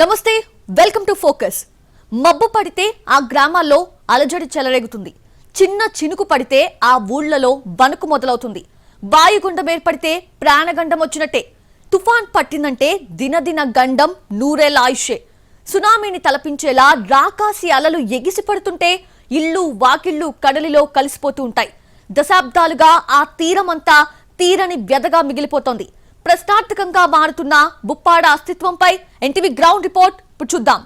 నమస్తే welcome to focus. మబ్బు పడితే ఆ గ్రామాల్లో అలజడి చెలరేగుతుంది. చిన్న చినుకు పడితే ఆ ఊళ్ళలో వణుకు మొదలవుతుంది. వాయుగుండం ఏర్పడితే ప్రాణగండం వచ్చినట్టే. తుఫాన్ పట్టిందంటే దినదిన గండం నూరేళ్ళ ఆయుషే సునామీని తలపించేలా రాకాసి అలలు ఎగిసి పడుతుంటే ఇల్లు వాకిళ్ళు కడలిలో కలిసిపోతూ ఉంటాయి. దశాబ్దాలుగా ఆ తీరమంతా తీరని వ్యధగా మిగిలిపోతోంది. ప్రశ్నార్థకంగా మారుతున్న బుప్పాడ అస్తిత్వంపై ఎన్టీవీ గ్రౌండ్ రిపోర్ట్. ఇప్పుడు చూద్దాం.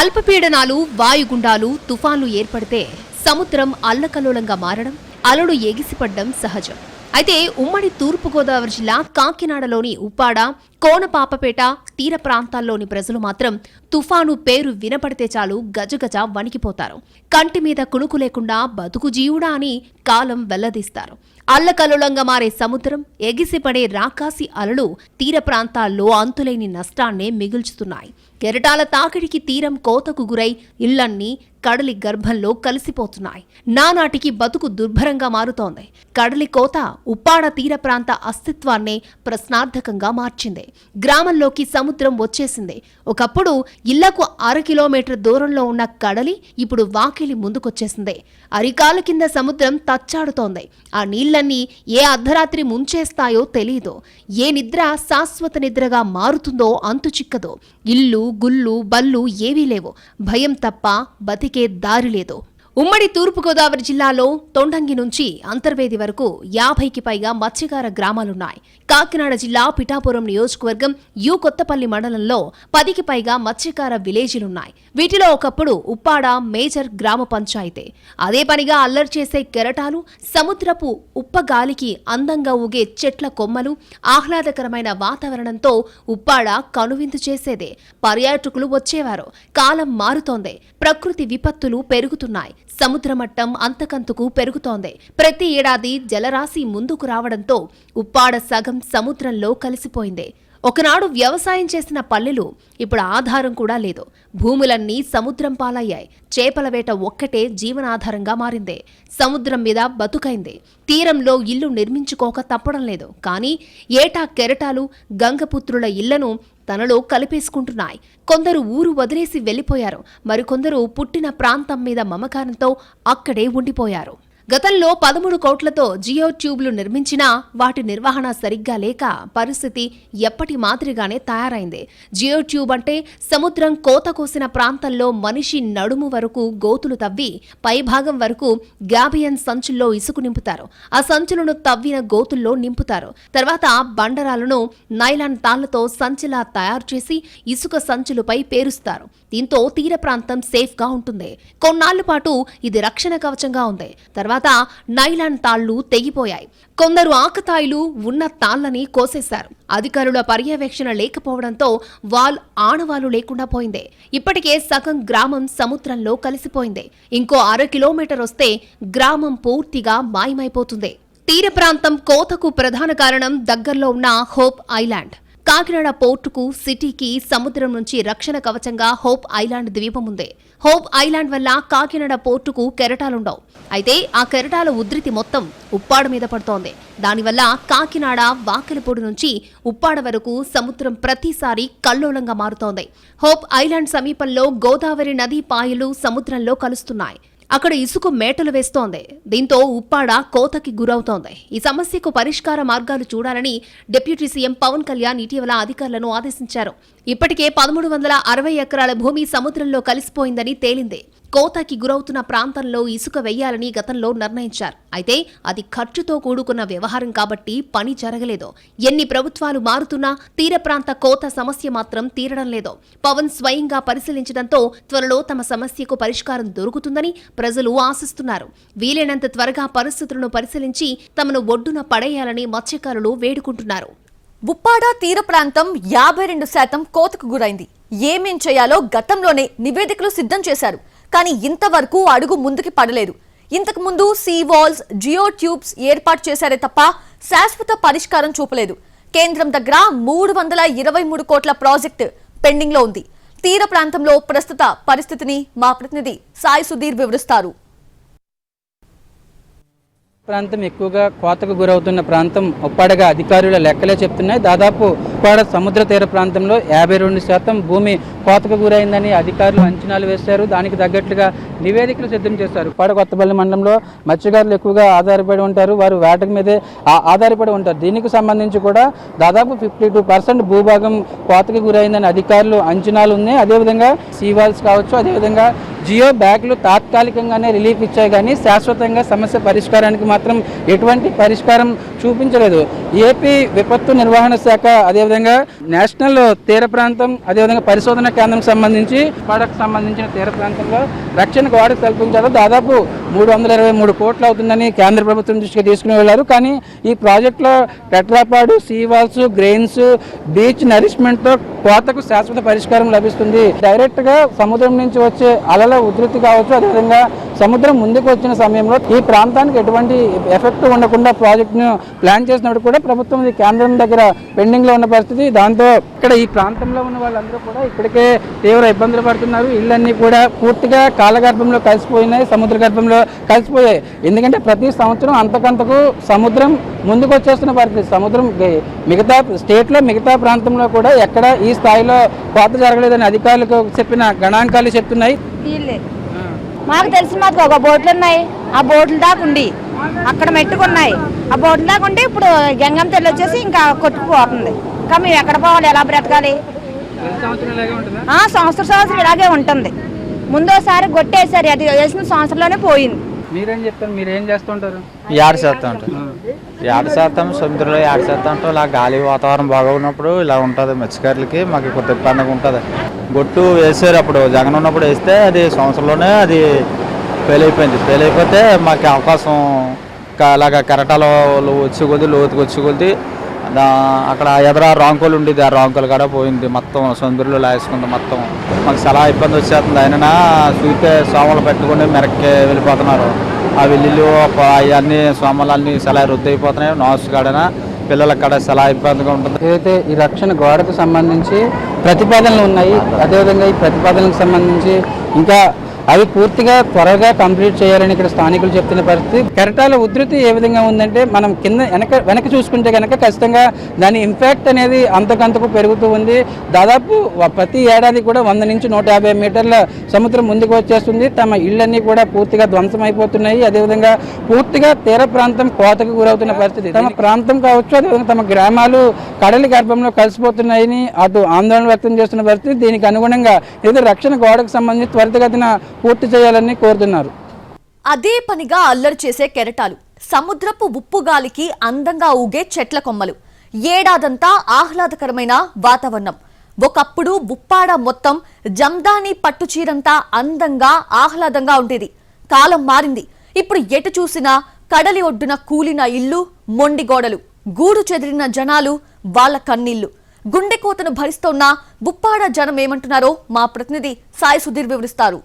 అల్పపీడనాలు వాయుగుండాలు తుఫాన్లు ఏర్పడితే సముద్రం అల్లకల్లోలంగా మారడం అలలు ఎగిసిపడ్డం సహజం. అయితే ఉమ్మడి తూర్పుగోదావరి జిల్లా కాకినాడలోని ఉప్పాడ కోనపాపపేట తీర ప్రాంతాల్లోని ప్రజలు మాత్రం తుఫాను పేరు వినపడితే చాలు గజగజ వణికిపోతారు. కంటి మీద కునుకు లేకుండా బతుకు జీవుడా అని కాలం వెల్లదీస్తారు. అల్లకల్లోలంగా మారే సముద్రం ఎగిసిపడే రాకాసి అలలు తీర ప్రాంతాల్లో అంతులేని నష్టాన్నే మిగుల్చుతున్నాయి. కెరటాల తాకిడికి తీరం కోతకు గురై ఇళ్ళన్నీ కడలి గర్భంలో కలిసిపోతున్నాయి. నానాటికి బతుకు దుర్భరంగా మారుతోంది. కడలి కోత ఉప్పాడ తీర ప్రాంత అస్తిత్వాన్నే ప్రశ్నార్థకంగా మార్చింది. గ్రామంలోకి సముద్రం వచ్చేసింది. ఒకప్పుడు ఇళ్ళకు అర కిలోమీటర్ దూరంలో ఉన్న కడలి ఇప్పుడు వాకిలి ముందుకొచ్చేసింది. అరికాల కింద సముద్రం తచ్చాడుతోంది. ఆ నీళ్ళన్నీ ఏ అర్ధరాత్రి ముంచేస్తాయో తెలియదు ఏ నిద్ర శాశ్వత నిద్రగా మారుతుందో అంతు చిక్కదో. ఇల్లు గుళ్ళు బళ్ళు ఏవీ లేవు. భయం తప్ప బతికే దారి లేదు. ఉమ్మడి తూర్పుగోదావరి జిల్లాలో తొండంగి నుంచి అంతర్వేది వరకు యాభైకి పైగా మత్స్యకార గ్రామాలున్నాయి. కాకినాడ జిల్లా పిఠాపురం నియోజకవర్గం యు కొత్తపల్లి మండలంలో పదికి పైగా మత్స్యకార విలేజీలున్నాయి. వీటిలో ఒకప్పుడు ఉప్పాడ మేజర్ గ్రామ పంచాయతీ. అదే పనిగా అల్లరి చేసే కెరటాలు సముద్రపు ఉప్పగాలికి అందంగా ఊగే చెట్ల కొమ్మలు ఆహ్లాదకరమైన వాతావరణంతో ఉప్పాడ కనువిందు చేసేదే. పర్యాటకులు వచ్చేవారు. కాలం మారుతోంది. ప్రకృతి విపత్తులు పెరుగుతున్నాయి. సముద్ర మట్టం అంతకంతకు పెరుగుతోంది. ప్రతి ఏడాది జలరాశి ముందుకు రావడంతో ఉప్పాడ సగం సముద్రంలో కలిసిపోయింది. ఒకనాడు వ్యవసాయం చేసిన పల్లెలు ఇప్పుడు ఆధారం కూడా లేదు. భూములన్నీ సముద్రం పాలయ్యాయి. చేపల వేట ఒక్కటే జీవనాధారంగా మారింది. సముద్రం మీద బతుకైంది. తీరంలో ఇల్లు నిర్మించుకోక తప్పడం లేదు. కానీ ఏటా కెరటాలు గంగపుత్రుల ఇళ్ళను తనలో కలిపేసుకుంటున్నాయి. కొందరు ఊరు వదిలేసి వెళ్ళిపోయారు మరికొందరు పుట్టిన ప్రాంతం మీద మమకారంతో అక్కడే ఉండిపోయారు. గతంలో పదమూడు కోట్లతో జియో ట్యూబ్లు నిర్మించినా వాటి నిర్వహణ సరిగ్గా లేక పరిస్థితి ఎప్పటి మాదిరిగానే తయారైంది. జియో ట్యూబ్ అంటే సముద్రం కోత కోసిన ప్రాంతంలో మనిషి నడుము వరకు గోతులు తవ్వి పైభాగం వరకు గ్యాబియన్ సంచుల్లో ఇసుకు నింపుతారు. ఆ సంచులను తవ్విన గోతుల్లో నింపుతారు. తర్వాత బండరాలను నైలాన్ తాళ్ళతో సంచిలా తయారు చేసి ఇసుక సంచులపై పేరుస్తారు. దీంతో తీర ప్రాంతం సేఫ్గా ఉంటుంది. కొన్నాళ్ళ పాటు ఇది రక్షణ కవచంగా ఉంది. తర్వాత నైలాన్ తాళ్ళు తెగిపోయాయి. కొందరు ఆకతాయిలు ఉన్న తాళ్ళని కోసేశారు. అధికారుల పర్యవేక్షణ లేకపోవడంతో వాల్ ఆనవాలు లేకుండా పోయింది. ఇప్పటికే సగం గ్రామం సముద్రంలో కలిసిపోయింది. ఇంకో అర కిలోమీటర్ వస్తే గ్రామం పూర్తిగా మాయమైపోతుంది. తీర ప్రాంతం కోతకు ప్రధాన కారణం దగ్గరలో ఉన్న హోప్ ఐలాండ్. కాకినాడ పోర్టుకు సిటీకి సముద్రం నుంచి రక్షణ కవచంగా హోప్ ఐలాండ్ ద్వీపం ఉంది. హోప్ ఐలాండ్ వల్ల కాకినాడ పోర్టుకు కెరటాలుండవు. అయితే ఆ కెరటాల ఉధృతి మొత్తం ఉప్పాడ మీద పడుతోంది. దానివల్ల కాకినాడ వాకిలిపొడి నుంచి ఉప్పాడ వరకు సముద్రం ప్రతిసారి కల్లోలంగా మారుతోంది. హోప్ ఐలాండ్ సమీపంలో గోదావరి నదీ పాయలు సముద్రంలో కలుస్తున్నాయి. అక్కడ ఇసుక మేటలు వేస్తోంది. దీంతో ఉప్పాడ కోతకి గురవుతోంది. ఈ సమస్యకు పరిష్కార మార్గాలు చూడాలని డిప్యూటీ సీఎం పవన్ కళ్యాణ్ ఇటీవల అధికారులను ఆదేశించారు. ఇప్పటికే పదమూడు వందల అరవై ఎకరాల భూమి సముద్రంలో కలిసిపోయిందని తేలిందే. కోతకి గురవుతున్న ప్రాంతంలో ఇసుక వెయ్యాలని గతంలో నిర్ణయించారు. అయితే అది ఖర్చుతో కూడుకున్న వ్యవహారం కాబట్టి పని జరగలేదు. ఎన్ని ప్రభుత్వాలు మారుతున్నా తీర ప్రాంత కోత సమస్య మాత్రం తీరడం లేదు. పవన్ స్వయంగా పరిశీలించడంతో త్వరలో తమ సమస్యకు పరిష్కారం దొరుకుతుందని ప్రజలు ఆశిస్తున్నారు. వీలైనంత త్వరగా పరిస్థితులను పరిశీలించి తమను ఒడ్డున పడేయాలని మత్స్యకారులు వేడుకుంటున్నారు. బుప్పాడ తీర ప్రాంతం యాభై రెండు శాతం కోతకు గురైంది. ఏమేం చేయాలో గతంలోనే నివేదికలు సిద్ధం చేశారు. కానీ ఇంతవరకు అడుగు ముందుకి పడలేదు. ఇంతకు ముందు సీ వాల్స్ జియో ట్యూబ్స్ ఏర్పాటు చేశారే తప్ప శాశ్వత పరిష్కారం చూపలేదు. కేంద్రం దగ్గర మూడు వందల ఇరవై మూడు కోట్ల ప్రాజెక్టు పెండింగ్లో ఉంది. తీర ప్రాంతంలో ప్రస్తుత పరిస్థితిని మా ప్రతినిధి సాయి సుధీర్ వివరిస్తారు. ప్రాంతం ఎక్కువగా కోతకు గురవుతున్న ప్రాంతం ఉప్పాడగా అధికారుల లెక్కలే చెప్తున్నాయి. దాదాపు ఉప్పాడ సముద్ర తీర ప్రాంతంలో యాభై రెండు శాతం భూమి కోతకు గురైందని అధికారులు అంచనాలు వేశారు. దానికి తగ్గట్లుగా నివేదికలు సిద్ధం చేశారు. ఉప్పాడ కొత్తపల్లి మండలంలో మత్స్యకారులు ఎక్కువగా ఆధారపడి ఉంటారు. వారు వేటకు మీదే ఆధారపడి ఉంటారు. దీనికి సంబంధించి కూడా దాదాపు ఫిఫ్టీ టూ పర్సెంట్ భూభాగం కోతకు గురైందని అధికారులు అంచనాలు ఉన్నాయి. అదేవిధంగా సీవాల్స్ కావచ్చు అదేవిధంగా జియో బ్యాగ్లు తాత్కాలికంగానే రిలీఫ్ ఇచ్చాయి. కానీ శాశ్వతంగా సమస్య పరిష్కారానికి మాత్రం ఎటువంటి పరిష్కారం చూపించలేదు. ఏపీ విపత్తు నిర్వహణ శాఖ అదేవిధంగా నేషనల్ తీర ప్రాంతం అదేవిధంగా పరిశోధన కేంద్రం సంబంధించి పడకు సంబంధించిన తీర ప్రాంతంలో రక్షణ గోడ కల్పించారు దాదాపు మూడు వందల ఇరవై మూడు కోట్లు అవుతుందని కేంద్ర ప్రభుత్వం దృష్టికి తీసుకుని వెళ్ళారు. కానీ ఈ ప్రాజెక్టులో టెట్రాపాడు సీవాల్స్ గ్రెయిన్స్ బీచ్ నరిష్మెంట్తో కోతకు శాశ్వత పరిష్కారం లభిస్తుంది. డైరెక్ట్గా సముద్రం నుంచి వచ్చే అలల ఉధృతి కావచ్చు అదేవిధంగా సముద్రం ముందుకు వచ్చిన సమయంలో ఈ ప్రాంతానికి ఎటువంటి ఎఫెక్ట్ ఉండకుండా ప్రాజెక్టును ప్లాన్ చేసినప్పుడు కూడా ప్రభుత్వం కేంద్రం దగ్గర పెండింగ్లో ఉన్న పరిస్థితి దాంతో ఇక్కడ ఈ ప్రాంతంలో ఉన్న వాళ్ళందరూ కూడా ఇప్పటికే తీవ్ర ఇబ్బందులు పడుతున్నారు. ఇళ్ళన్నీ కూడా పూర్తిగా కాలగర్భంలో కలిసిపోయినాయి సముద్ర గర్భంలో కలిసిపోయాయి. ఎందుకంటే ప్రతి సంవత్సరం అంతకంతకు సముద్రం ముందుకు వచ్చేస్తున్న పరిస్థితి. సముద్రం మిగతా స్టేట్లో మిగతా ప్రాంతంలో కూడా ఎక్కడ ఈ స్థాయిలో కోత జరగలేదని అధికారులకు చెప్పిన గణాంకాలు చెప్తున్నాయి. మాకు తెలిసి మాకు ఒక బోట్లు ఉన్నాయి ఆ బోట్ల దాకా ఉండి అక్కడ మెట్టుకున్నాయి. ఆ బోట్ల దాకా ఉండి ఇప్పుడు గంగమ్మ తెల్లి వచ్చేసి ఇంకా కొట్టుకుపోతుంది. ఇంకా మేము ఎక్కడ పోవాలి? ఎలా బ్రతకాలి? ఆ సంవత్సరం సంవత్సరం ఇలాగే ఉంటుంది. ముందోసారి గొట్టేసారి అది వేసిన సంవత్సరంలోనే పోయింది. మీరేం చెప్తారు? మీరు ఏం చేస్తుంటారు? ఏడు శాతం ఉంటుంది ఏడు శాతం సముద్రంలో ఏడు శాతం అంటే ఇలా గాలి వాతావరణం బాగున్నప్పుడు ఇలా ఉంటుంది. మత్స్యకారులకి మాకు కొంత ఇబ్బందిగా ఉంటుంది. గొట్టు వేసారు అప్పుడు జగన్ ఉన్నప్పుడు వేస్తే అది సంవత్సరంలోనే అది ఫెయిల్ అయిపోయింది. ఫెయిల్ అయిపోతే మాకు అవకాశం అలాగా కెరటాలు వచ్చి కొద్ది లోతుకు వచ్చి కొద్ది దా అక్కడ ఎదర రాంకోలు ఉండేది ఆ రాంకోలు కూడా పోయింది. మొత్తం సముద్రంలో లాగేసుకుంది మొత్తం. మాకు చాలా ఇబ్బంది వచ్చేస్తుంది. ఆయన చూస్తే సోమలు పెట్టుకుని మెరక్కి వెళ్ళిపోతున్నారు. ఆ వెల్లుల్లి అవన్నీ సోమలు అన్నీ చాలా రద్దు అయిపోతున్నాయి నాసు కాడన పిల్లలకు కూడా చాలా ఇబ్బందిగా ఉంటుంది. ఏదైతే ఈ రక్షణ గోడకు సంబంధించి ప్రతిపాదనలు ఉన్నాయి అదేవిధంగా ఈ ప్రతిపాదనలకు సంబంధించి ఇంకా అవి పూర్తిగా త్వరగా కంప్లీట్ చేయాలని ఇక్కడ స్థానికులు చెప్తున్న పరిస్థితి. కెరటాల ఉధృతి ఏ విధంగా ఉందంటే మనం కింద వెనక వెనక చూసుకుంటే కనుక ఖచ్చితంగా దాని ఇంపాక్ట్ అనేది అంతకంతకు పెరుగుతూ ఉంది. దాదాపు ప్రతి ఏడాది కూడా వంద నుంచి నూట యాభై మీటర్ల సముద్రం ముందుకు వచ్చేస్తుంది. తమ ఇళ్ళన్నీ కూడా పూర్తిగా ధ్వంసం అయిపోతున్నాయి అదేవిధంగా పూర్తిగా తీర ప్రాంతం కోతకు గురవుతున్న పరిస్థితి. తమ ప్రాంతం కావచ్చు అదేవిధంగా తమ గ్రామాలు కడలి గర్భంలో కలిసిపోతున్నాయని అటు ఆందోళన వ్యక్తం చేస్తున్న పరిస్థితి. దీనికి అనుగుణంగా ఏదో రక్షణ గోడకు సంబంధించి త్వరితగతిన పూర్తి చేయాలని కోరుతున్నారు. అదే పనిగా అల్లరి చేసే కెరటాలు. సముద్రపు ఉప్పు గాలికి అందంగా ఊగే చెట్ల కొమ్మలు. ఏడాదంతా ఆహ్లాదకరమైన వాతావరణం. ఒకప్పుడు బుప్పాడ మొత్తం జమ్దాని పట్టు చీరంతా అందంగా ఆహ్లాదంగా ఉండేది. కాలం మారింది. ఇప్పుడు ఎటు చూసినా కడలి ఒడ్డున కూలిన ఇల్లు మొండి గోడలు గూడు చెదిరిన జనాలు వాళ్ళ కన్నీళ్ళు గుండె కోతను భరిస్తోన్న బుప్పాడ జనం ఏమంటున్నారో మా ప్రతినిధి సాయి సుధీర్ వివరిస్తారు.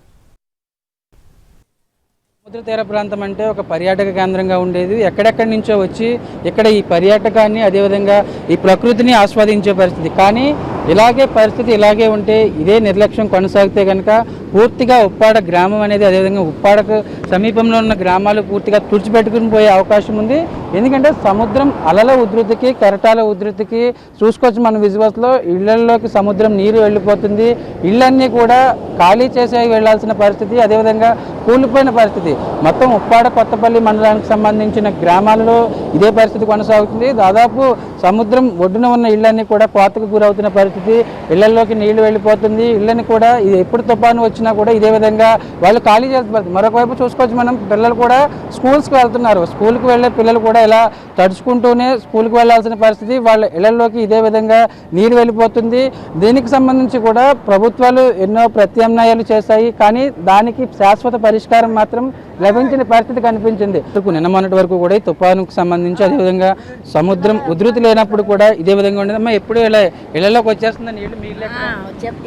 సముద్ర తీర ప్రాంతం అంటే ఒక పర్యాటక కేంద్రంగా ఉండేది. ఎక్కడెక్కడి నుంచో వచ్చి ఇక్కడ ఈ పర్యాటకాన్ని అదేవిధంగా ఈ ప్రకృతిని ఆస్వాదించే పరిస్థితి. కానీ ఇలాగే పరిస్థితి ఇలాగే ఉంటే ఇదే నిర్లక్ష్యం కొనసాగితే కనుక పూర్తిగా ఉప్పాడ గ్రామం అనేది అదేవిధంగా ఉప్పాడకు సమీపంలో ఉన్న గ్రామాలు పూర్తిగా తుడిచిపెట్టుకుని పోయే అవకాశం ఉంది. ఎందుకంటే సముద్రం అలల ఉధృతికి కెరటాల ఉధృతికి చూసుకోవచ్చు మన విజువల్స్లో ఇళ్ళలోకి సముద్రం నీరు వెళ్ళిపోతుంది. ఇళ్ళన్నీ కూడా ఖాళీ చేసే వెళ్ళాల్సిన పరిస్థితి అదేవిధంగా కూలిపోయిన పరిస్థితి. మొత్తం ఉప్పాడ కొత్తపల్లి మండలానికి సంబంధించిన గ్రామాలలో ఇదే పరిస్థితి కొనసాగుతుంది. దాదాపు సముద్రం ఒడ్డున ఉన్న ఇళ్ళన్నీ కూడా కోతకు గురవుతున్న పరిస్థితి. ఇళ్ళలోకి నీళ్ళు వెళ్ళిపోతుంది. ఇళ్ళని కూడా ఇది ఎప్పుడు తుఫాను వచ్చినా కూడా ఇదే విధంగా వాళ్ళు ఖాళీ చేస్తారు మరొక చూసుకోవచ్చు మనం పిల్లలు కూడా స్కూల్స్కి వెళ్తున్నారు. స్కూల్కి వెళ్ళే పిల్లలు కూడా ఇలా తడుచుకుంటూనే స్కూల్కి వెళ్ళాల్సిన పరిస్థితి వాళ్ళ ఇళ్ళలోకి ఇదే విధంగా నీరు వెళ్ళిపోతుంది. దీనికి సంబంధించి కూడా ప్రభుత్వాలు ఎన్నో ప్రత్యామ్నాయాలు చేశాయి. కానీ దానికి శాశ్వత పరిష్కారం మాత్రం లభించిన పరిస్థితి కనిపించింది. నిన్న మొన్నటి వరకు కూడా ఈ తుఫానుకు సంబంధించి అదేవిధంగా సముద్రం ఉధృతి లేనప్పుడు కూడా ఇదే విధంగా ఉండేది. అమ్మా ఎప్పుడు ఇలా ఇళ్ళలోకి వచ్చేస్తుంది నీళ్ళు? నీళ్ళు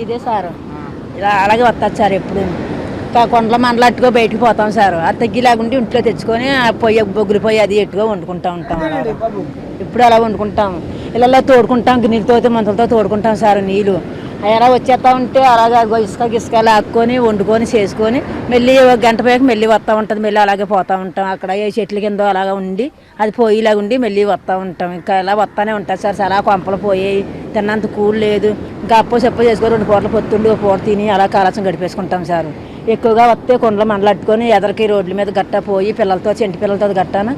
ఇదే సార్. ఇలా అలాగే వస్తారు సార్ ఎప్పుడు. ఇంకా కొండల మండలట్టుగా బయటికి పోతాం సార్. అది తగ్గిలాగుండి ఇంట్లో తెచ్చుకొని ఆ పొయ్యి బొగ్గులు పొయ్యి అది ఎట్టుగా వండుకుంటా ఉంటాం ఇప్పుడు అలా వండుకుంటాం. ఇళ్ళల్లో తోడుకుంటాం గిన్నెలతో మందులతో తోడుకుంటాం సార్ నీళ్ళు. అవి ఎలా వచ్చేస్తా ఉంటే అలాగా ఇసుక గిసుక లాక్కొని వండుకొని చేసుకొని మళ్ళీ ఒక గంట పైకి మళ్ళీ వస్తూ ఉంటుంది. మళ్ళీ అలాగే పోతూ ఉంటాం. అక్కడ ఏ చెట్ల కింద అలాగా ఉండి అది పోయేలా ఉండి మళ్ళీ వస్తూ ఉంటాం. ఇంకా ఇలా వస్తూనే ఉంటుంది సార్. చాలా కొంపలు పోయాయి తిన్నంత కూల్ లేదు. ఇంకా అప్పో చెప్పు చేసుకొని రెండు పూటలు పొత్తుండి ఒక పూట తిని అలా కాలసం గడిపేసుకుంటాం సార్. ఎక్కువగా వస్తే కొండలు మండలట్టుకొని ఎదరికి రోడ్ల మీద గట్ట పోయి పిల్లలతో చెంటి పిల్లలతో గట్టాన?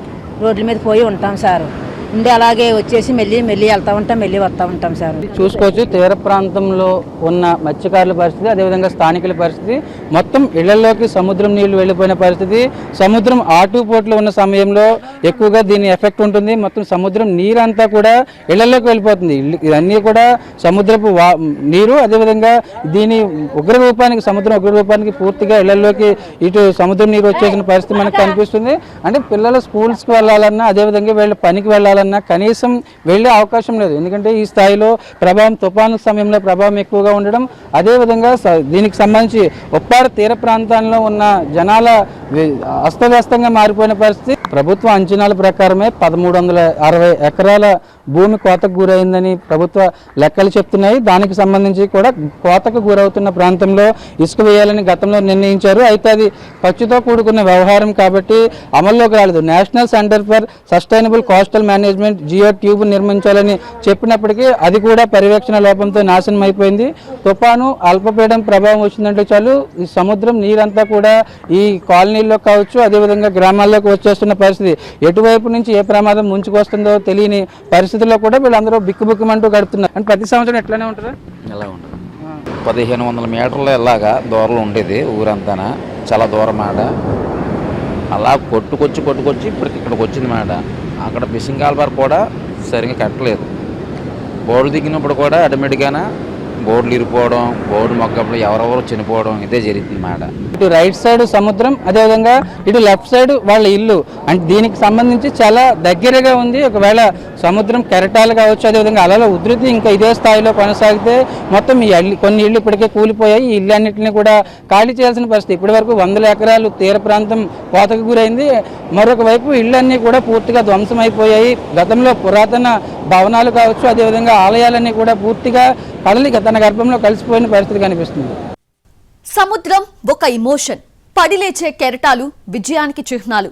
రోడ్ల మీద పోయి ఉంటాం సారు. ఉండి అలాగే వచ్చేసి మళ్ళీ మళ్ళీ వెళ్తూ ఉంటాం మళ్ళీ వస్తూ ఉంటాం సార్. చూసుకోవచ్చు. తీర ప్రాంతంలో ఉన్న మత్స్యకారుల పరిస్థితి అదేవిధంగా స్థానికుల పరిస్థితి. మొత్తం ఇళ్ళలోకి సముద్రం నీళ్ళు వెళ్ళిపోయిన పరిస్థితి. సముద్రం ఆటుపోట్లు ఉన్న సమయంలో ఎక్కువగా దీని ఎఫెక్ట్ ఉంటుంది. మొత్తం సముద్రం నీరంతా కూడా ఇళ్ళలోకి వెళ్ళిపోతుంది. ఇవన్నీ కూడా సముద్రపు వా నీరు అదేవిధంగా దీని ఉగ్ర రూపానికి సముద్రం ఉగ్ర రూపానికి పూర్తిగా ఇళ్ళలోకి ఇటు సముద్రం నీరు వచ్చేసిన పరిస్థితి మనకు కనిపిస్తుంది. అంటే పిల్లలు స్కూల్స్కి వెళ్ళాలన్నా అదేవిధంగా వీళ్ళు పనికి వెళ్ళాలన్నా కనీసం వెళ్ళే అవకాశం లేదు. ఎందుకంటే ఈ స్థాయిలో ప్రభావం తుఫాను సమయంలో ప్రభావం ఎక్కువగా ఉండడం అదేవిధంగా దీనికి సంబంధించి ఉప్పాడ తీర ప్రాంతాల్లో ఉన్న జనాల అస్తవ్యస్తంగా మారిపోయిన పరిస్థితి. ప్రభుత్వ అంచనాల ప్రకారమే పదమూడు వందల అరవై ఎకరాల భూమి కోతకు గురైందని ప్రభుత్వ లెక్కలు చెప్తున్నాయి. దానికి సంబంధించి కూడా కోతకు గురవుతున్న ప్రాంతంలో ఇసుక వేయాలని గతంలో నిర్ణయించారు. అయితే అది ఖర్చుతో కూడుకున్న వ్యవహారం కాబట్టి అమల్లోకి రాలేదు. National centre for sustainable coastal management geo tube నిర్మించాలని చెప్పినప్పటికీ అది కూడా పర్యవేక్షణ లోపంతో నాశనం అయిపోయింది. తుఫాను అల్పపీడనం ప్రభావం వచ్చిందంటే చాలు. ఈ సముద్రం నీరంతా కూడా ఈ కాలనీ కాలనీల్లో కావచ్చు అదేవిధంగా గ్రామాల్లోకి వచ్చేస్తున్న పరిస్థితి. ఎటువైపు నుంచి ఏ ప్రమాదం ముంచుకొస్తుందో తెలియని పరిస్థితుల్లో కూడా వీళ్ళందరూ బిక్కుబిక్కుమంటూ గడుపుతున్నారు. అంటే ప్రతి సంవత్సరం ఎట్లానే ఉంటుందా? ఎలా ఉండదు పదిహేను వందల మీటర్లు ఇలాగా దూరంలో ఉండేది ఊరంతాన? చాలా దూరం మాట అలా కొట్టుకొచ్చి కొట్టుకొచ్చి ఇప్పటికి ఇక్కడికి వచ్చింది మాట. అక్కడ ఫిషింగ్ కాల్బార్ కూడా సరిగ్గా కట్టలేదు. బోర్డు దిగినప్పుడు కూడా ఆటోమేటిక్గానే బోర్డులు ఇరిపోవడం బోర్డు మొక్కప్పుడు ఎవరెవరు చనిపోవడం ఇదే జరుగుతుంది మాట. ఇటు రైట్ సైడ్ సముద్రం అదేవిధంగా ఇటు లెఫ్ట్ సైడ్ వాళ్ళ ఇల్లు. అంటే దీనికి సంబంధించి చాలా దగ్గరగా ఉంది. ఒకవేళ సముద్రం కెరటాలు కావచ్చు అదేవిధంగా అలల ఉధృతి ఇంకా ఇదే స్థాయిలో కొనసాగితే మొత్తం ఈ కొన్ని ఇళ్ళు ఇప్పటికే కూలిపోయాయి. ఈ ఇళ్ళన్నింటినీ కూడా ఖాళీ చేయాల్సిన పరిస్థితి. ఇప్పటి వరకు వందల ఎకరాలు తీర ప్రాంతం కోతకు గురైంది. మరొక వైపు ఇళ్ళన్నీ కూడా పూర్తిగా ధ్వంసం అయిపోయాయి గతంలో పురాతన భవనాలు కావచ్చు అదేవిధంగా ఆలయాలన్నీ కూడా పూర్తిగా కదలి తన గర్భంలో కలిసిపోయిన పరిస్థితి కనిపిస్తుంది. సముద్రం ఒక ఇమోషన్. పడిలేచే కెరటాలు విజయానికి చిహ్నాలు.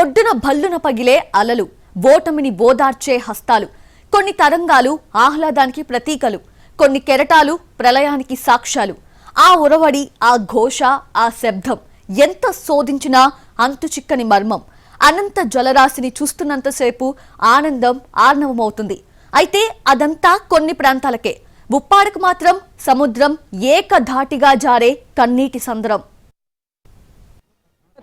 ఒడ్డున భల్లున పగిలే అలలు. ఓటమిని బోదార్చే హస్తాలు. కొన్ని తరంగాలు ఆహ్లాదానికి ప్రతీకలు. కొన్ని కెరటాలు ప్రళయానికి సాక్ష్యాలు. ఆ ఉరవడి ఆ ఘోష ఆ శబ్దం ఎంత శోధించినా అంతు చిక్కని మర్మం. అనంత జలరాశిని చూస్తున్నంతసేపు ఆనందం ఆర్ణవమవుతుంది అయితే అదంతా కొన్ని ప్రాంతాలకే. ఉప్పాడకు మాత్రం సముద్రం ఏకధాటిగా జారే కన్నీటి సంద్రం.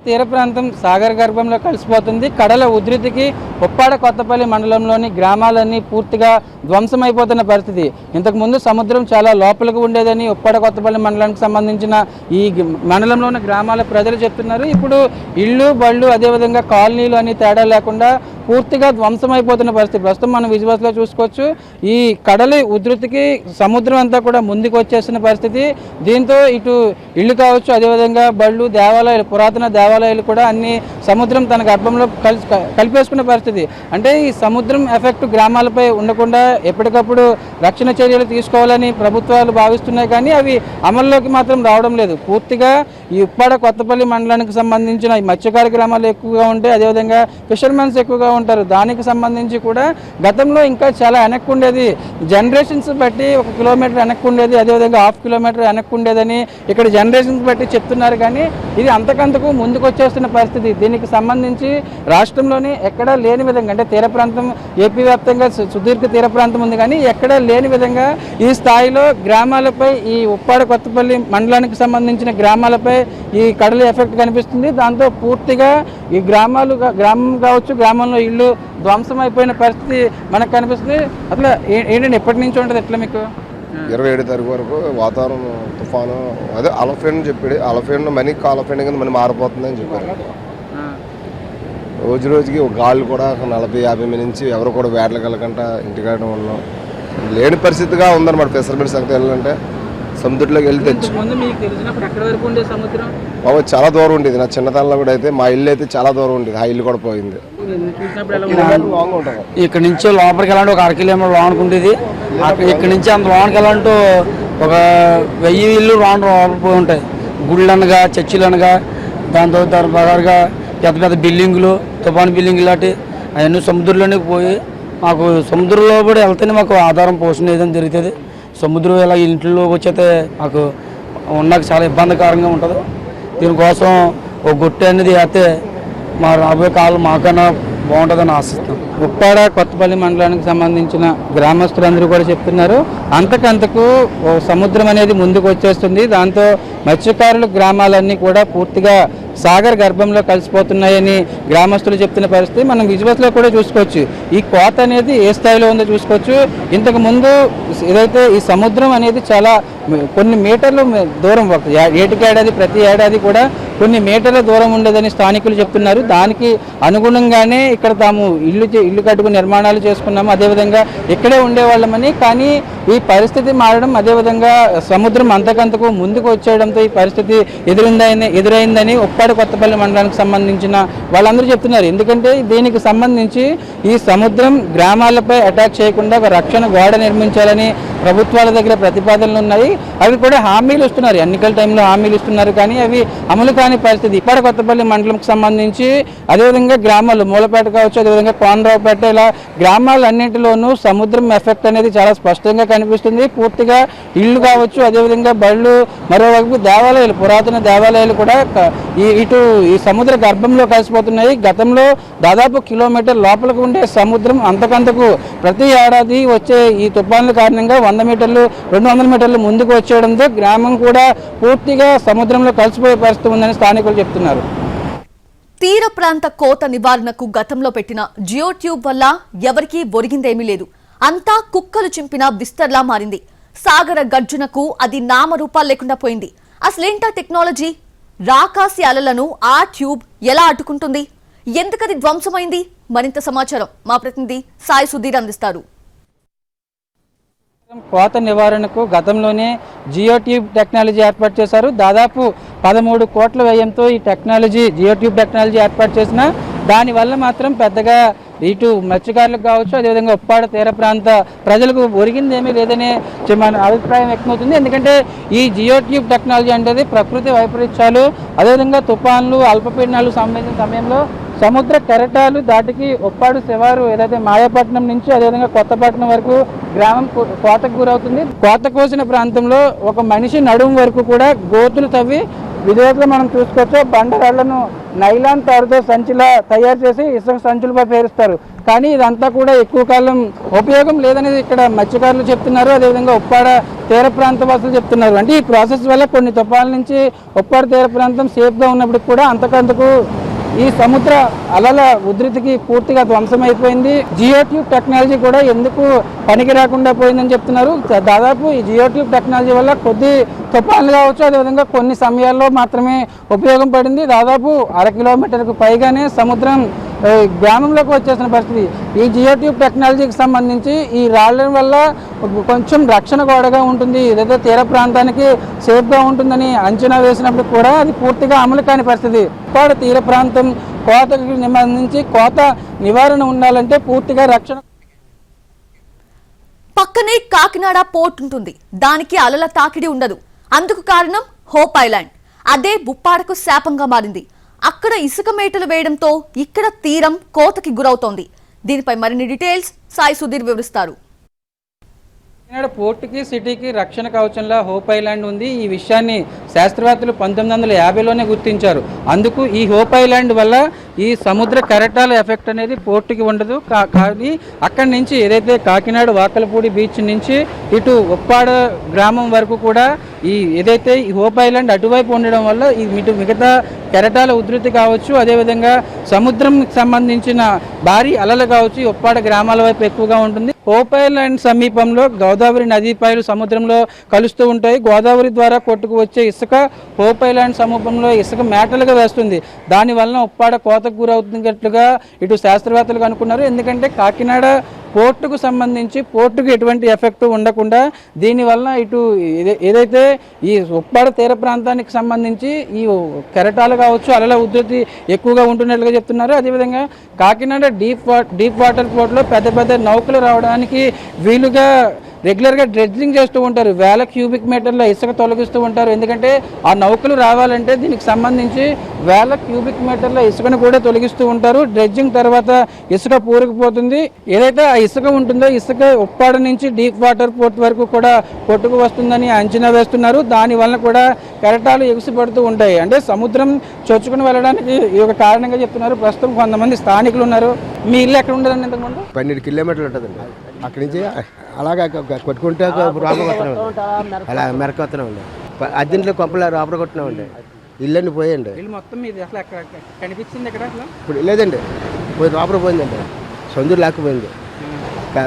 తీర ప్రాంతం సాగర్ గర్భంలో కలిసిపోతుంది. కడల ఉధృతికి ఉప్పాడ కొత్తపల్లి మండలంలోని గ్రామాలన్నీ పూర్తిగా ధ్వంసమైపోతున్న పరిస్థితి. ఇంతకుముందు సముద్రం చాలా లోపలికి ఉండేదని ఉప్పాడ కొత్తపల్లి మండలానికి సంబంధించిన ఈ మండలంలో ఉన్న గ్రామాల ప్రజలు చెప్తున్నారు. ఇప్పుడు ఇళ్ళు బళ్ళు అదేవిధంగా కాలనీలు అని తేడా లేకుండా పూర్తిగా ధ్వంసమైపోతున్న పరిస్థితి. ప్రస్తుతం మనం విజువల్స్లో చూసుకోవచ్చు. ఈ కడలి ఉధృతికి సముద్రం అంతా కూడా ముందుకు వచ్చేసిన పరిస్థితి. దీంతో ఇటు ఇళ్ళు కావచ్చు అదేవిధంగా బళ్ళు దేవాలయాలు పురాతన దేవాలయాలు దేవాలయాలు కూడా అన్ని సముద్రం తన గర్భంలో కలిసి కలిపేసుకున్న పరిస్థితి. అంటే ఈ సముద్రం ఎఫెక్ట్ గ్రామాలపై ఉండకుండా ఎప్పటికప్పుడు రక్షణ చర్యలు తీసుకోవాలని ప్రభుత్వాలు భావిస్తున్నాయి కానీ అవి అమల్లోకి మాత్రం రావడం లేదు. పూర్తిగా ఉప్పాడ కొత్తపల్లి మండలానికి సంబంధించిన ఈ మత్స్యకార గ్రామాలు ఎక్కువగా ఉంటాయి అదేవిధంగా ఫిషర్మెన్స్ ఎక్కువగా ఉంటారు. దానికి సంబంధించి కూడా గతంలో ఇంకా చాలా వెనక్కు ఉండేది. జనరేషన్స్ బట్టి ఒక కిలోమీటర్ వెనక్కు ఉండేది అదేవిధంగా హాఫ్ కిలోమీటర్ వెనక్కు ఉండేదని ఇక్కడ జనరేషన్స్ బట్టి చెప్తున్నారు. కానీ ఇది అంతకంతకు ముందుకు వచ్చేస్తున్న పరిస్థితి. దీనికి సంబంధించి రాష్ట్రంలోని ఎక్కడా లేని విధంగా అంటే తీర ప్రాంతం ఏపీ వ్యాప్తంగా సుదీర్ఘ తీర ప్రాంతం ఉంది కానీ ఎక్కడా లేని విధంగా ఈ స్థాయిలో గ్రామాలపై ఈ ఉప్పాడ కొత్తపల్లి మండలానికి సంబంధించిన గ్రామాలపై ఈ కడలి ఎఫెక్ట్ కనిపిస్తుంది. దాంతో పూర్తిగా ఈ గ్రామాలు గ్రామం కావచ్చు గ్రామంలో ఇల్లు ధ్వంసం అయిపోయిన పరిస్థితి మనకు కనిపిస్తుంది. అట్లా ఏంటంటే ఎప్పటి నుంచి ఉంటుంది ఎట్లా మీకు? ఇరవై ఏడు తారీఖు వరకు వాతావరణం తుఫాను అదే అలఫ్రెండ్ చెప్పాడు. అలఫ్రెండ్ మనీ కాలఫ్రెండ్ కింద మనీ మారిపోతుందని చెప్పారు. రోజు రోజుకి ఒక గాళ్ళు కూడా ఒక నలభై యాభై నుంచి ఎవరు కూడా వేటలు కలగంట ఇంటికాడ ఉన్నాం. లేని పరిస్థితిగా ఉందన్నమాట. ఫెసర్మెంట్ సంగతి వెళ్ళాలంటే సముద్రంలోకి వెళ్ళి తెచ్చు. ముందు మీకు తెలిసినప్పుడు ఎక్కడ వరకు ఉండే సముద్రం? బాబు చాలా దూరం ఉండేది. నా చిన్నతనంలో కూడా అయితే మా ఇల్లు అయితే చాలా దూరం ఉండేది. ఆ ఇల్లు కూడా పోయింది. ఇక్కడ నుంచి లోపలికి వెళ్ళాలంటే ఒక అర కిలోమీటర్ లోనికి ఉండేది ఇక్కడ నుంచి అంత లోనికి వెళ్ళాలంటూ ఒక వెయ్యి ఇల్లు రాను పోయి ఉంటాయి. గుళ్ళు అనగా చర్చిలు అనగా దాంతో దాని ప్రకారంగా పెద్ద పెద్ద బిల్డింగులు తుఫాన్ బిల్డింగ్ లాంటి అవన్నీ సముద్రంలోనే పోయి మాకు సముద్రంలో కూడా వెళ్తేనే మాకు ఆధారం పోషణ ఏదైనా జరుగుతుంది. సముద్రం ఇలా ఇంట్లో వచ్చేస్తే మాకు ఉన్నాక చాలా ఇబ్బందికరంగా ఉంటుంది. దీనికోసం ఒక గుట్ట అనేది వేస్తే మా రాబోయే కాలం మాకన్నా బాగుంటుందని ఆశిస్తున్నాం. ఉప్పాడ కొత్తపల్లి మండలానికి సంబంధించిన గ్రామస్తులందరూ కూడా చెప్తున్నారు. అంతకంతకు సముద్రం అనేది ముందుకు వచ్చేస్తుంది. దాంతో మత్స్యకారుల గ్రామాలన్నీ కూడా పూర్తిగా సాగర్ గర్భంలో కలిసిపోతున్నాయని గ్రామస్తులు చెప్తున్న పరిస్థితి మనం విజువల్స్లో కూడా చూసుకోవచ్చు. ఈ కోత అనేది ఏ స్థాయిలో ఉందో చూసుకోవచ్చు. ఇంతకుముందు ఏదైతే ఈ సముద్రం అనేది చాలా కొన్ని మీటర్లు దూరం ఏటికి ఏడాది ప్రతి ఏడాది కూడా కొన్ని మీటర్ల దూరం ఉండదని స్థానికులు చెప్తున్నారు. దానికి అనుగుణంగానే ఇక్కడ తాము ఇల్లు చే- ఇల్లు కట్టుకుని నిర్మాణాలు చేసుకున్నాము. అదేవిధంగా ఇక్కడే ఉండేవాళ్ళమని కానీ ఈ పరిస్థితి మారడం అదేవిధంగా సముద్రం అంతకంతకు ముందుకు వచ్చేయడంతో ఈ పరిస్థితి ఎదురైందని ఎదురైందని ఉప్పాడు కొత్తపల్లి మండలానికి సంబంధించిన వాళ్ళందరూ చెప్తున్నారు. ఎందుకంటే దీనికి సంబంధించి ఈ సముద్రం గ్రామాలపై అటాక్ చేయకుండా ఒక రక్షణ గోడ నిర్మించాలని ప్రభుత్వాల దగ్గర ప్రతిపాదనలు ఉన్నాయి. అవి కూడా హామీలు ఇస్తున్నారు. ఎన్నికల టైంలో హామీలు ఇస్తున్నారు కానీ అవి అమలు కాని పరిస్థితి. ఇప్పటి కొత్తపల్లి మండలంకి సంబంధించి అదేవిధంగా గ్రామాలు మూలపేట కావచ్చు అదేవిధంగా కోనరావుపేట ఇలా గ్రామాలన్నింటిలోనూ సముద్రం ఎఫెక్ట్ అనేది చాలా స్పష్టంగా కనిపిస్తుంది. పూర్తిగా ఇళ్ళు కావచ్చు అదేవిధంగా బళ్ళు మరోవైపు దేవాలయాలు పురాతన దేవాలయాలు కూడా ఇటు ఈ సముద్ర గర్భంలో కలిసిపోతున్నాయి. గతంలో దాదాపు కిలోమీటర్ లోపలికి ఉండే సముద్రం అంతకంతకు ప్రతి ఏడాది వచ్చే ఈ తుఫాన్ల కారణంగా వంద మీటర్లు రెండు వందల మీటర్లు ముందుకు వచ్చేయడంతో గ్రామం కూడా పూర్తిగా సముద్రంలో కలిసిపోయే పరిస్థితి ఉందని స్థానికులు చెప్తున్నారు. తీర ప్రాంత కోత నివారణకు గతంలో పెట్టిన జియో ట్యూబ్ వల్ల ఎవరికీ ఒరిగిందేమీ లేదు. అంతా కుక్కలు చింపిన విస్తర్లా మారింది. సాగర గర్జునకు అది నామరూపాలు లేకుండా పోయింది. అసలేంటా టెక్నాలజీ? రాకాసి అలలను ఆ ట్యూబ్ ఎలా అడ్డుకుంటుంది? ఎందుకది ధ్వంసమైంది? మరింత సమాచారం మా ప్రతినిధి సాయి సుధీర్ అందిస్తారు. కోత నివారణకు గతంలోనే జియో ట్యూబ్ టెక్నాలజీ ఏర్పాటు చేశారు. దాదాపు పదమూడు కోట్ల వ్యయంతో ఈ టెక్నాలజీ జియోట్యూబ్ టెక్నాలజీ ఏర్పాటు చేసిన దానివల్ల మాత్రం పెద్దగా ఇటు మత్స్యకారులకు కావచ్చు అదేవిధంగా ఉప్పాడ తీర ప్రాంత ప్రజలకు ఒరిగింది ఏమీ లేదనే మన అభిప్రాయం వ్యక్తమవుతుంది. ఎందుకంటే ఈ జియో ట్యూబ్ టెక్నాలజీ అనేది ప్రకృతి వైపరీత్యాలు అదేవిధంగా తుఫాన్లు అల్పపీడనాలు సంబంధించిన సమయంలో సముద్ర కెరటాలు దాటికి ఉప్పాడు శివారు ఏదైతే మాయాపట్నం నుంచి అదేవిధంగా కొత్తపట్నం వరకు గ్రామం కోతకు గురవుతుంది. కోత కోసిన ప్రాంతంలో ఒక మనిషి నడుము వరకు కూడా గోతులు తవ్వి విదేశంలో మనం చూసుకోవచ్చు బండరాళ్ళను నైలాన్ తాడుతో సంచిలా తయారు చేసి ఇసుక సంచులపై పేరుస్తారు. కానీ ఇదంతా కూడా ఎక్కువ కాలం ఉపయోగం లేదనేది ఇక్కడ మత్స్యకారులు చెప్తున్నారు. అదేవిధంగా ఉప్పాడ తీర ప్రాంత వాసులు చెప్తున్నారు. అంటే ఈ ప్రాసెస్ వల్ల కొన్ని తుఫాల నుంచి ఉప్పాడ తీర ప్రాంతం సేఫ్గా ఉన్నప్పటికి కూడా అంతకంతకు ఈ సముద్ర అలల ఉధృతికి పూర్తిగా ధ్వంసమైపోయింది. జియో ట్యూబ్ టెక్నాలజీ కూడా ఎందుకు పనికి రాకుండా పోయిందని చెప్తున్నారు. దాదాపు ఈ జియోట్యూబ్ టెక్నాలజీ వల్ల కొద్ది తుఫాన్లు కావచ్చు అదేవిధంగా కొన్ని సమయాల్లో మాత్రమే ఉపయోగం పడింది. దాదాపు అర కిలోమీటర్కు పైగానే సముద్రం గ్రామంలోకి వచ్చేసిన పరిస్థితి. ఈ జియోట్యూబ్ టెక్నాలజీకి సంబంధించి ఈ రాళ్ళ వల్ల కొంచెం రక్షణ గోడగా ఉంటుంది. ఏదైతే తీర ప్రాంతానికి సేఫ్గా ఉంటుందని అంచనా వేసినప్పుడు కూడా అది పూర్తిగా అమలు కాని పరిస్థితి. కోట తీర ప్రాంతం కోతకి సంబంధించి కోత నివారణ ఉండాలంటే పూర్తిగా రక్షణ పక్కనే కాకినాడ పోర్ట్ ఉంటుంది. దానికి అలల తాకిడి ఉండదు. అందుకు కారణం హోప్ ఐలాండ్. అదే బుప్పాడకు శాపంగా మారింది. అక్కడ ఇసుక మేటలు వేయడంతో ఇక్కడ తీరం కోతకి గురవుతోంది. దీనిపై మరిన్ని డీటెయిల్స్ సాయి సుధీర్ వివరిస్తారు. కాకినాడ పోర్టుకి సిటీకి రక్షణ కవచంలా హోప్ ఐలాండ్ ఉంది. ఈ విషయాన్ని శాస్త్రవేత్తలు పంతొమ్మిది వందల యాభైలోనే గుర్తించారు. అందుకు ఈ హోప్ ఐలాండ్ వల్ల ఈ సముద్ర కెరటాల ఎఫెక్ట్ అనేది పోర్టుకి ఉండదు. కా- కానీ అక్కడి నుంచి ఏదైతే కాకినాడ వాకలపూడి బీచ్ నుంచి ఇటు ఉప్పాడ గ్రామం వరకు కూడా ఈ ఏదైతే ఈ హోప్ ఐలాండ్ అటువైపు ఉండడం వల్ల ఈ ఇటు మిగతా కెరటాల ఉధృతి కావచ్చు. అదేవిధంగా సముద్రం సంబంధించిన భారీ అలలు కావచ్చు. ఉప్పాడ గ్రామాల వైపు ఎక్కువగా ఉంటుంది. హోప్ ఐలాండ్ సమీపంలో గోదావరి నదీ పాయలు సముద్రంలో కలుస్తూ ఉంటాయి. గోదావరి ద్వారా కొట్టుకు వచ్చే ఇసుక పోపైలాండ్ ఐలాండ్ ఇసుక మేటలుగా వేస్తుంది. దానివల్ల ఉప్పాడ కోతకు గురవుతున్నట్లుగా ఇటు శాస్త్రవేత్తలు అనుకున్నారు ఎందుకంటే కాకినాడ పోర్టుకు సంబంధించి పోర్టుకు ఎటువంటి ఎఫెక్ట్ ఉండకుండా దీనివల్ల ఇటు ఏదైతే ఈ ఉప్పాడ తీర ప్రాంతానికి సంబంధించి ఈ కెరటాలు కావచ్చు అలల ఉధృతి ఎక్కువగా ఉంటున్నట్లుగా చెప్తున్నారు. అదేవిధంగా కాకినాడ డీప్ వా డీప్ వాటర్ పోర్ట్లో పెద్ద పెద్ద నౌకలు రావడానికి వీలుగా రెగ్యులర్గా డ్రెడ్జింగ్ చేస్తూ ఉంటారు. వేల క్యూబిక్ మీటర్ల ఇసుక తొలగిస్తూ ఉంటారు. ఎందుకంటే ఆ నౌకలు రావాలంటే దీనికి సంబంధించి వేల క్యూబిక్ మీటర్ల ఇసుకను కూడా తొలగిస్తూ ఉంటారు. డ్రెడ్జింగ్ తర్వాత ఇసుక పూరుకుపోతుంది. ఏదైతే ఆ ఇసుక ఉంటుందో ఇసుక ఉప్పాడ నుంచి డీప్ వాటర్ పోర్ట్ వరకు కూడా కొట్టుకు వస్తుందని అంచనా వేస్తున్నారు. దాని వలన కూడా కెరటాలు ఎగుసిపడుతూ ఉంటాయి. అంటే సముద్రం చొచ్చుకుని వెళ్ళడానికి ఈ ఒక కారణంగా చెప్తున్నారు. ప్రస్తుతం కొంతమంది స్థానికులు ఉన్నారు. మీ ఇల్లు ఎక్కడ ఉండదండి ఇంతకుముందు? పన్నెండు కిలోమీటర్లు ఉంటుందండి. అక్కడి నుంచి అలాగా కొట్టుకుంటే రాబోతున్నాం అలా మెరకొస్తున్నాం అండి అద్దెంట్లో కొంపలు కొట్టినాం అండి ఇల్లు పోయండి. ఇల్లు మొత్తం అసలు కనిపించింది ఇక్కడ ఇప్పుడు లేదండి. పోయి రాబడి పోయిందండి. సొందూరు లేకపోయింది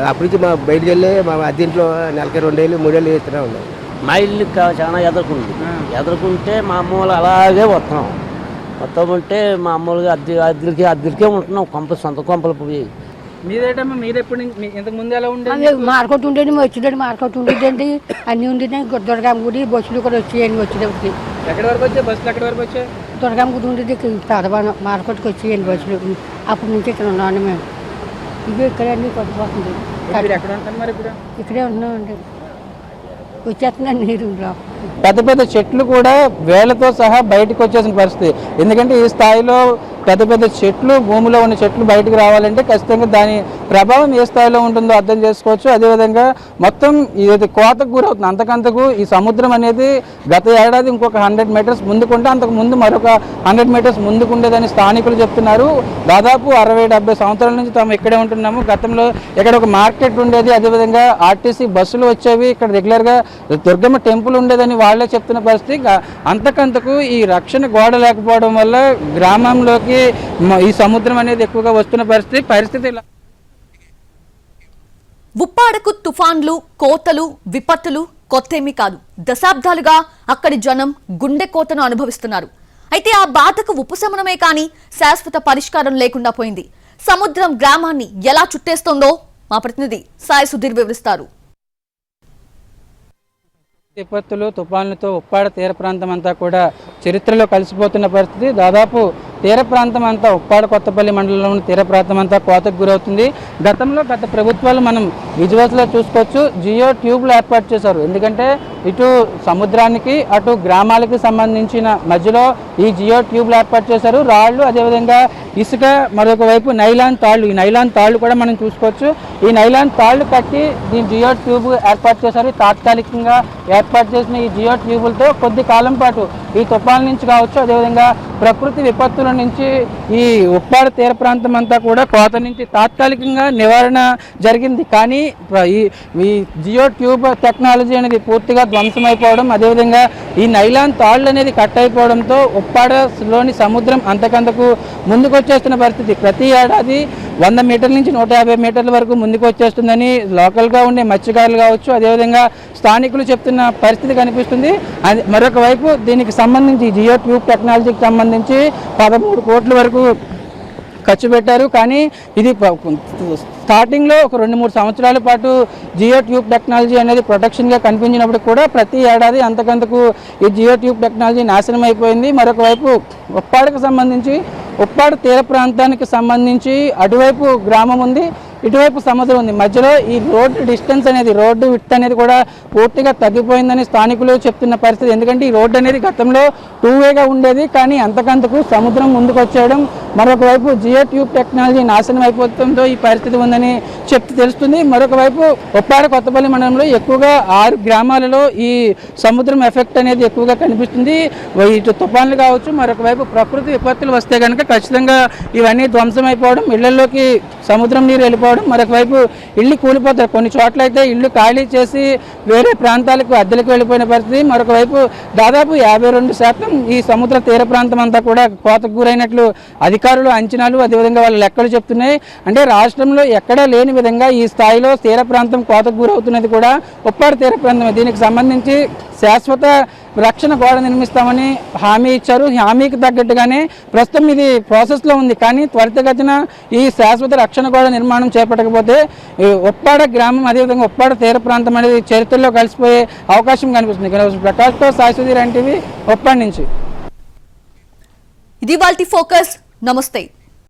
అప్పటి నుంచి మా బయటికి వెళ్ళి మా అద్దెంట్లో నెలకి రెండేళ్ళు మూడేళ్ళు వేస్తున్నాం అండి మా ఇల్లు చాలా ఎదుర్కొంది. ఎదుర్కొంటే మా అమ్మలు అలాగే వస్తున్నాం. వస్తామంటే మా అమ్మలుగా అద్దె అద్దెలకి అద్దెలకే ఉంటున్నాం. కొంప సొంత కొంపలు పోయి. మీదేటమ్మా మీరు ఎప్పుడు ఇంతకు ముందు ఎలా ఉండేది మార్కెట్ ఉండేది వచ్చిందండి మార్కెట్ ఉండేదండి. అన్నీ ఉండేది దుర్గమ్మ గుడి బస్సులు కూడా వచ్చేయండి వచ్చేటప్పటికి ఎక్కడి వరకు వచ్చాయి? బస్సులు ఎక్కడి వరకు వచ్చాయి? దుర్గమ్మ గుడి ఉండేది పెదవాన మార్కెట్కి వచ్చేయండి బస్సులు. అప్పటి నుంచి ఇక్కడ ఉన్నాను మేము. ఇవి ఇక్కడే అన్నీ కొట్టుకుపోతుంది ఇక్కడే ఉంటున్నామండి వచ్చేస్తుందండి నీరు లోపల. పెద్ద పెద్ద చెట్లు కూడా వేళ్ళతో సహా బయటకు వచ్చేసిన పరిస్థితి. ఎందుకంటే ఈ స్థాయిలో పెద్ద పెద్ద చెట్లు భూమిలో ఉన్న చెట్లు బయటకు రావాలంటే ఖచ్చితంగా దాని ప్రభావం ఏ స్థాయిలో ఉంటుందో అర్థం చేసుకోవచ్చు. అదేవిధంగా మొత్తం ఇది కోతకు గురవుతుంది. అంతకంతకు ఈ సముద్రం అనేది గత ఏడాది ఇంకొక హండ్రెడ్ మీటర్స్ ముందుకుంటే అంతకు ముందు మరొక హండ్రెడ్ మీటర్స్ ముందుకు ఉండేదని స్థానికులు చెప్తున్నారు. దాదాపు అరవై డెబ్బై సంవత్సరాల నుంచి తాము ఇక్కడే ఉంటున్నాము. గతంలో ఇక్కడ ఒక మార్కెట్ ఉండేది. అదేవిధంగా ఆర్టీసీ బస్సులు వచ్చేవి. ఇక్కడ రెగ్యులర్గా దుర్గమ్మ టెంపుల్ ఉండేదని వాళ్ళే చెప్తున్న పరిస్థితి. అంతకంతకు ఈ రక్షణ గోడ లేకపోవడం వల్ల గ్రామంలోకి ఈ సముద్రం అనేది ఎక్కువగా వస్తున్న పరిస్థితి పరిస్థితి ఇలా. ఉప్పాడకు తుఫాన్లు కోతలు విపత్తులు కొత్తేమీ కాదు. దశాబ్దాలుగా అక్కడి జనం గుండె కోతను అనుభవిస్తున్నారు. అయితే ఆ బాధకు ఉపశమనమే కానీ శాశ్వత పరిష్కారం లేకుండా పోయింది. సముద్రం గ్రామాన్ని ఎలా చుట్టేస్తోందో మా ప్రతినిధి సాయి సుధీర్ వివరిస్తారు. విపత్తులు తుఫాన్లతో ఉప్పాడ తీర ప్రాంతం అంతా కూడా చరిత్రలో కలిసిపోతున్న పరిస్థితి. దాదాపు తీర ప్రాంతం అంతా ఉప్పాడ కొత్తపల్లి మండలంలోని తీర ప్రాంతం అంతా కోతకు గురవుతుంది. గతంలో గత ప్రభుత్వాలు మనం విజువల్స్లో చూసుకోవచ్చు. జియో ట్యూబ్లు ఏర్పాటు చేశారు. ఎందుకంటే ఇటు సముద్రానికి అటు గ్రామాలకి సంబంధించిన మధ్యలో ఈ జియో ట్యూబ్లు ఏర్పాటు చేశారు. రాళ్ళు అదేవిధంగా ఇసుక మరొక వైపు నైలాన్ తాళ్ళు. ఈ నైలాన్ తాళ్ళు కూడా మనం చూసుకోవచ్చు. ఈ నైలాన్ తాళ్ళు కట్టి దీని జియో ట్యూబ్ ఏర్పాటు చేశారు. తాత్కాలికంగా ఏర్పాటు చేసిన ఈ జియో ట్యూబులతో కొద్ది కాలం పాటు ఈ తుఫాన్ నుంచి కావచ్చు అదేవిధంగా ప్రకృతి విపత్తుల నుంచి ఈ ఉప్పాడ తీర ప్రాంతం అంతా కూడా కోత నుంచి తాత్కాలికంగా నివారణ జరిగింది. కానీ ఈ ఈ జియో ట్యూబ్ టెక్నాలజీ అనేది పూర్తిగా ధ్వంసమైపోవడం అదేవిధంగా ఈ నైలాన్ తాళ్ళు అనేది కట్ అయిపోవడంతో ఉప్పాడలోని సముద్రం అంతకంతకు ముందుకు వచ్చేస్తున్న పరిస్థితి. ప్రతి ఏడాది వంద మీటర్ల నుంచి నూట యాభై మీటర్ల వరకు ముందుకు వచ్చేస్తుందని లోకల్గా ఉండే మత్స్యకారులు కావచ్చు అదేవిధంగా స్థానికులు చెప్తున్న పరిస్థితి కనిపిస్తుంది. అది మరొక వైపు దీనికి సంబంధించి జియో ట్యూబ్ టెక్నాలజీకి సంబంధించి మూడు కోట్ల వరకు ఖర్చు పెట్టారు. కానీ ఇది స్టార్టింగ్లో ఒక రెండు మూడు సంవత్సరాల పాటు జియో ట్యూబ్ టెక్నాలజీ అనేది ప్రొటెక్షన్గా కనిపించినప్పుడు కూడా ప్రతి ఏడాది అంతకంతకు ఈ జియో ట్యూబ్ టెక్నాలజీ నాశనం అయిపోయింది. మరొక వైపు ఉప్పాడకు సంబంధించి ఉప్పాడు తీర ప్రాంతానికి సంబంధించి అటువైపు గ్రామం ఉంది. ఇటువైపు సముద్రం ఉంది. మధ్యలో ఈ రోడ్డు డిస్టెన్స్ అనేది రోడ్డు విత్ అనేది కూడా పూర్తిగా తగ్గిపోయిందని స్థానికులు చెప్తున్న పరిస్థితి. ఎందుకంటే ఈ రోడ్డు అనేది గతంలో టూ వేగా ఉండేది కానీ అంతకంతకు సముద్రం ముందుకు వచ్చేయడం మరొక వైపు జియో ట్యూబ్ టెక్నాలజీ నాశనం అయిపోతుందో ఈ పరిస్థితి ఉందని చెప్తే తెలుస్తుంది. మరొక వైపు ఉప్పాడ కొత్తపల్లి మండలంలో ఎక్కువగా ఆరు గ్రామాలలో ఈ సముద్రం ఎఫెక్ట్ అనేది ఎక్కువగా కనిపిస్తుంది. ఇటు తుఫాన్లు కావచ్చు మరొక వైపు ప్రకృతి విపత్తులు వస్తే కనుక ఖచ్చితంగా ఇవన్నీ ధ్వంసం అయిపోవడం ఇళ్ళలోకి సముద్రం నీరు వెళ్ళిపోవడం మరొక వైపు ఇల్లు కూలిపోతాయి. కొన్ని చోట్ల అయితే ఇల్లు ఖాళీ చేసి వేరే ప్రాంతాలకు అద్దెలకు వెళ్ళిపోయిన పరిస్థితి. మరొక వైపు దాదాపు యాభై రెండు శాతం ఈ సముద్ర తీర ప్రాంతం అంతా కూడా కోతకు గురైనట్లు అధికారులు అంచనాలు అదేవిధంగా వాళ్ళ లెక్కలు చెప్తున్నాయి. అంటే రాష్ట్రంలో ఎక్కడా లేని విధంగా ఈ స్థాయిలో తీర ప్రాంతం కోతకు గురవుతున్నది కూడా ఉప్పాడు తీర ప్రాంతం దీనికి సంబంధించి శాశ్వత రక్షణ గోడ నిర్మిస్తామని హామీ ఇచ్చారు. హామీకి తగ్గట్టుగానే ప్రస్తుతం ఇది ప్రాసెస్లో ఉంది. కానీ త్వరితగతిన ఈ శాశ్వత రక్షణ గోడ నిర్మాణం చేపట్టకపోతే ఉప్పాడ గ్రామం అదేవిధంగా ఉప్పాడ తీర ప్రాంతం అనేది చరిత్రలో కలిసిపోయే అవకాశం కనిపిస్తుంది. ప్రకాష్తో సాయి ఎన్టీవీ ఉప్పాడ నుంచి. ఇది వాళ్ళ ఫోకస్. నమస్తే.